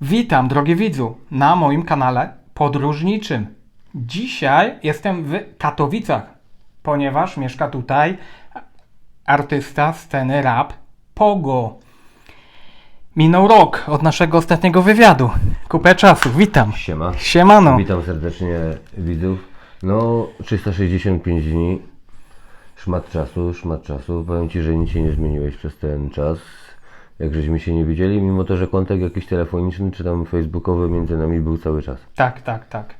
Witam, drogi widzu, na moim kanale podróżniczym. Dzisiaj jestem w Katowicach, ponieważ mieszka tutaj artysta sceny rap Pogo. Minął rok od naszego ostatniego wywiadu. Kupę czasu, witam. Siema. Siemano. Witam serdecznie widzów. No, 365 dni. Szmat czasu, szmat czasu. Powiem Ci, że nic się nie zmieniłeś przez ten czas. Jak żeśmy się nie widzieli, mimo to, że kontakt jakiś telefoniczny czy tam facebookowy między nami był cały czas. Tak, tak, tak.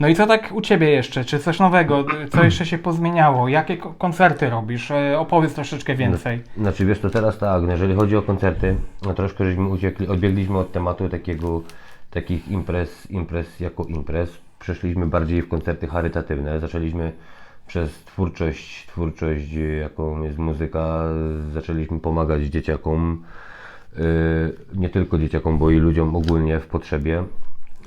No i co tak u Ciebie jeszcze? Czy coś nowego? Co jeszcze się pozmieniało? Jakie ko- koncerty robisz? E, Opowiedz troszeczkę więcej. Znaczy wiesz, to teraz tak, no, jeżeli chodzi o koncerty, no troszkę żeśmy uciekli, odbiegliśmy od tematu takiego, takich imprez, imprez jako imprez. Przeszliśmy bardziej w koncerty charytatywne. Zaczęliśmy przez twórczość, twórczość, jaką jest muzyka, zaczęliśmy pomagać dzieciakom, y, nie tylko dzieciakom, bo i ludziom ogólnie w potrzebie,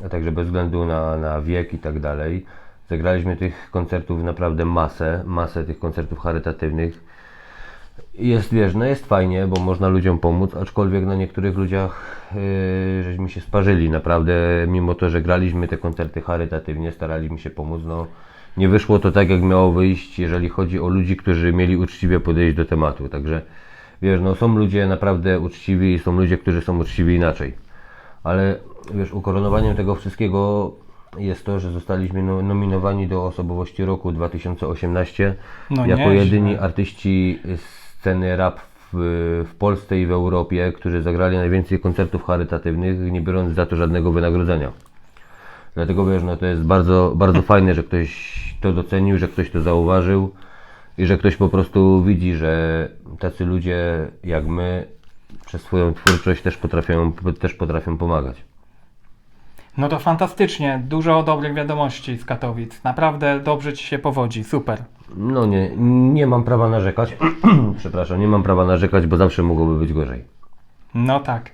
a także bez względu na, na wiek i tak dalej. Zagraliśmy tych koncertów naprawdę masę, masę tych koncertów charytatywnych. Jest, wiesz, no jest fajnie, bo można ludziom pomóc, aczkolwiek na niektórych ludziach yy, żeśmy się sparzyli naprawdę, mimo to, że graliśmy te koncerty charytatywnie, staraliśmy się pomóc, no nie wyszło to tak, jak miało wyjść, jeżeli chodzi o ludzi, którzy mieli uczciwie podejść do tematu, także wiesz, no są ludzie naprawdę uczciwi i są ludzie, którzy są uczciwi inaczej, ale wiesz, ukoronowaniem tego wszystkiego jest to, że zostaliśmy no, nominowani do osobowości roku 2018 No jako nieźle. jedyni artyści sceny rap w, w Polsce i w Europie, którzy zagrali najwięcej koncertów charytatywnych, nie biorąc za to żadnego wynagrodzenia. Dlatego wiesz, no to jest bardzo, bardzo fajne, że ktoś to docenił, że ktoś to zauważył i że ktoś po prostu widzi, że tacy ludzie jak my przez swoją twórczość też potrafią, też potrafią pomagać. No to fantastycznie. Dużo dobrych wiadomości z Katowic. Naprawdę dobrze Ci się powodzi. Super. No nie, nie mam prawa narzekać. Przepraszam, nie mam prawa narzekać, bo zawsze mogłoby być gorzej. No tak.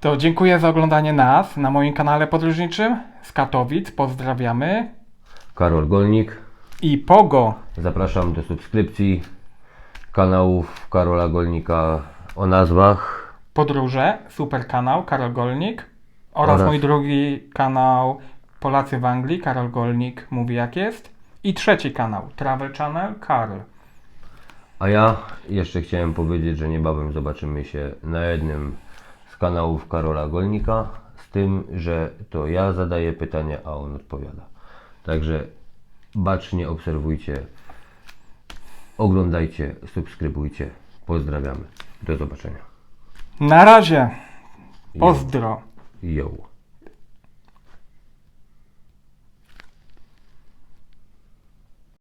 To dziękuję za oglądanie nas na moim kanale podróżniczym z Katowic. Pozdrawiamy. Karol Golnik, I Pogo. zapraszam do subskrypcji kanałów Karola Golnika o nazwach. Podróże, super kanał, Karol Golnik. Oraz, Oraz- mój drugi kanał Polacy w Anglii, Karol Golnik mówi jak jest. I trzeci kanał, Travel Channel, Karl. A ja jeszcze chciałem powiedzieć, że niebawem zobaczymy się na jednym z kanałów Karola Golnika, z tym, że to ja zadaję pytania, a on odpowiada. Także bacznie obserwujcie, oglądajcie, subskrybujcie. Pozdrawiamy. Do zobaczenia. Na razie. Pozdro. Yo.